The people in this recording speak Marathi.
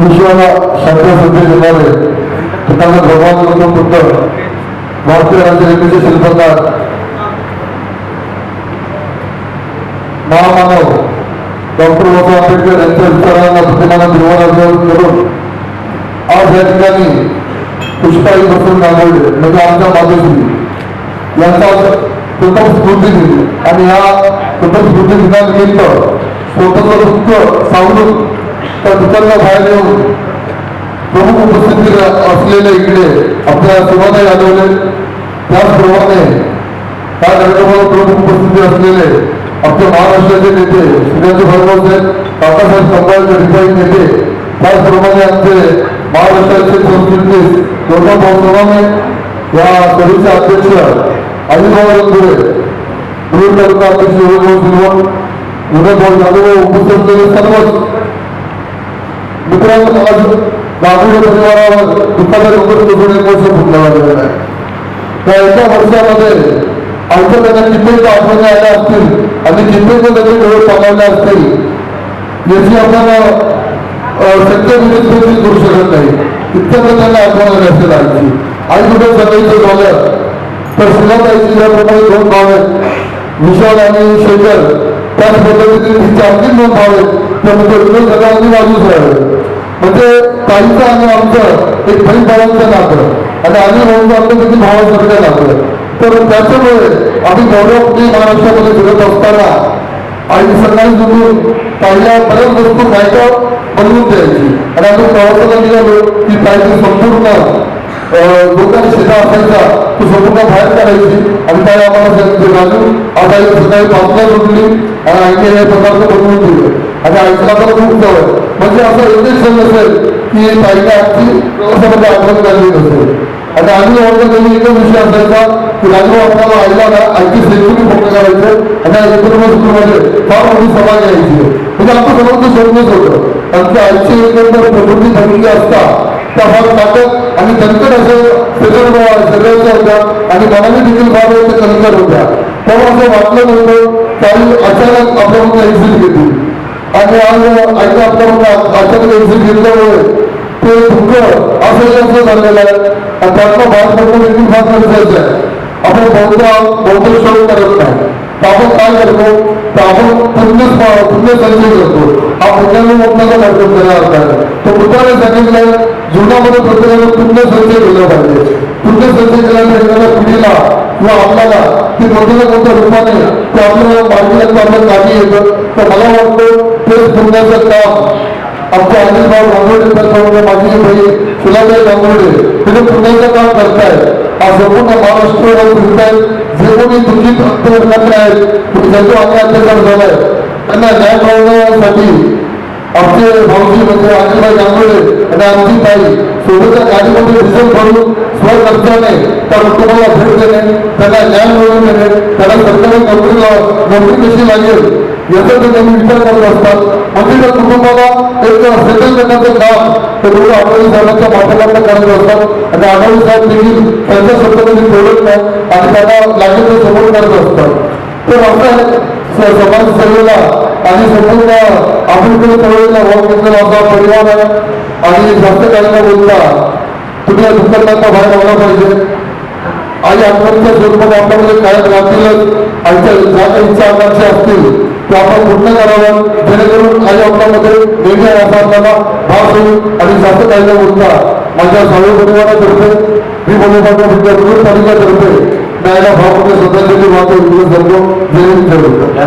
विश्वाला शांती संधी देणारे पिताचा भगवान गौतम बुद्ध भारतीय राज्य रेल्वेचे शिल्पकार. महामानव. डॉक्टर बाबासाहेब आंबेडकर यांच्या विचारांना प्रतिमाला निर्माण करून आज या ठिकाणी पुष्पाई बसून नागवले म्हणजे आमच्या मातोश्री यांचा प्रथम स्फूर्ती दिली आणि या प्रथम स्फूर्ती दिनानिमित्त स्वतःचं दुःख सावरून त्या दुकानला बाहेर येऊन प्रमुख उपस्थिती असलेले इकडे आपल्या सुभाताई यादवले त्याचप्रमाणे त्या कार्यक्रमाला प्रमुख उपस्थिती असलेले आपले महाराष्ट्राचे नेते श्रीराजे भार्गव साहेब काकासाहेब संभाजी रिपाई नेते त्याचप्रमाणे आमचे महाराष्ट्राचे संस्कृती गौतम भाऊ या सभेचे अध्यक्ष अजितभाऊ रंगुरे दूर तालुका अध्यक्ष योगभाऊ सिलवण उदयभाऊ जाधव उपस्थित असलेले सर्वच नागपूर परिवारावर दुःखाचा नंबर बसून फुटला गेलेला आहे त्या एका वर्षामध्ये आमच्या त्यांना कित्येक आठवणी आल्या असतील आणि कित्येक त्यांचे डोळे पावले असतील. याची आपण सत्य विरुद्ध करू शकत नाही. इतक्या त्यांना आठवण आली असेल आईची आई कुठे सांगायचं झालं? तर शिलाताईची ज्याप्रमाणे दोन भाव आहेत. विशाल आणि शेखर त्याच पद्धतीने तिचे आणखी दोन भाव आहेत. त्यामध्ये विनोद सगळ्यांनी बाजूच राहिले. म्हणजे ताईचं आणि आमचं एक बहीण भावांचं नातं. आणि आम्ही म्हणून आमचं किती भावांसारखं नातं. तर त्याच्यामुळे आम्ही गौरवपूर्वी महाराष्ट्रामध्ये फिरत असताना आई सकाळी झोपून ताईला बऱ्याच वस्तू बायका बनवून द्यायची. आणि आम्ही प्रवासाला निघालो की ताईची संपूर्ण लोकांनी शेता असायचा. तो संपूर्ण बाहेर काढायची. आणि काय आम्हाला सांगितले राजू आज सकाळी पाचला जोडली. आणि आईने हे पदार्थ बनवून दिले. आणि आईला तर खूप जवळ म्हणजे असं एवढी क्षण असेल की ताईने आजची प्रवासामध्ये आठवण झाली नसेल. आणि आम्ही वर्ग कधी एकच विषय असायचा की राजू आपल्याला आईला ना आईची सेल्फी फोटो करायचे आणि एकत्र स्कूलमध्ये फार मोठी सभा घ्यायची. म्हणजे आमचं सर्वांचं स्वप्नच होतं. आमच्या आईची एकंदर प्रकृती ठरली असता त्या फार ताकद आणि कणकण असं शरीर शरीराच्या होत्या आणि मनाने देखील फार ते होत्या. तेव्हा असं वाटलं नव्हतं काही अचानक आपल्यामध्ये एक्झिट घेतली. आणि आज आईने आपल्यामध्ये अचानक एक्झिट घेतल्यामुळे ते दुःख असं झालेलं आहे आणि त्यातला भाग पडणं देखील फार गरजेचं आहे आपण बौद्ध बौद्ध शोध करत नाही आपण काय करतो तर आपण पुण्य पुण्य संचय करतो हा। पुण्याने मोठ्याचा कार्यक्रम केला असतात तो बुद्धाने सांगितलं जीवनामध्ये प्रत्येकाने पुण्य संचय केला पाहिजे पुण्य संचय केल्याने एखाद्या पिढीला किंवा आपल्याला ती ना कोणत्या रूपाने ते आपल्याला मार्गाला आपल्या कामी येतं तर मला वाटतं तेच पुण्याचं काम आमचे अनिल गांगोडे त्याचप्रमाणे माझी बहीण फुलाबाई गांगोडे तिने पुण्याचं काम करतायत आज संपूर्ण महाराष्ट्रावर फिरतायत जे कोणी दुःखित अत्याचार आहेत ज्यांचा आम्ही अत्याचार झालाय. त्यांना न्याय मिळवण्यासाठी आमचे भाऊजी म्हणजे अनिलभाई गांगोडे आणि आमची ताई सोबतच्या गाडीमध्ये डिझेल भरून स्वखर्चाने त्या कुटुंबाला भेट देणे त्यांना न्याय मिळवून देणे त्यांना सरकारी नोकरीला नोकरी कशी लागेल? याचा ते त्यांनी विचार करत असतात म्हणजे त्या कुटुंबाला एक सेटल करण्याचं काम ते लोक आठवडी साहेबांच्या माध्यमातून करत असतात आणि आठवडी साहेब देखील त्यांच्या स्वतःमध्ये बोलत नाही आणि त्यांना लागेल ते समोर करत असतात तर असं समाज सेवेला आणि संपूर्ण आंबेडकर चळवळीला भाग घेतलेला असा परिवार आहे आणि जास्त काही बोलता तुम्ही या दुःखांना बाहेर आला पाहिजे. आणि आत्महत्या स्वरूपात आपल्यामध्ये कायम राहतीलच. आणि ज्या काही इच्छा आकांक्षा असतील. त्या आपण पूर्ण करावं. जेणेकरून काही आपल्यामध्ये नेहमी असा भाग होईल आणि जास्त काही बोलता माझ्या सर्व परिवारातर्फे मी बोलतो विद्यापीठ तालुक्यातर्फे न्यायला भावमध्ये श्रद्धांजली वाहतो विरोध करतो जय